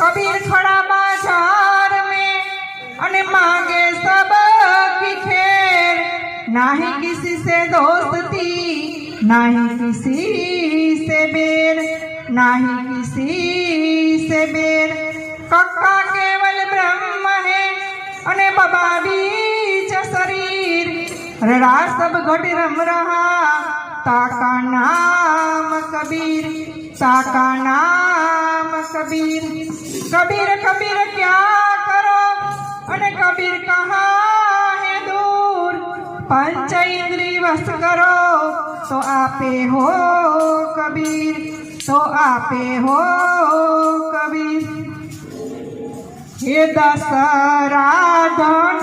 कबीर खड़ा बाज़ार में मांगे सब की खेर। नाही किसी से दोस्ती, नाही किसी से बेर। नाही किसी से बेर। कक्का केवल ब्रह्म है, अने बाबा बीच शरीर। राज सब घट रम रहा, ताका नाम कबीर ताका नाम कबीर कबीर कबीर क्या करो? अने कबीर कहाँ है दूर? पंच इंद्री वश करो। तो आपे हो कबीर। तो आपे हो कबीर। ये दसरा धन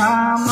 ความ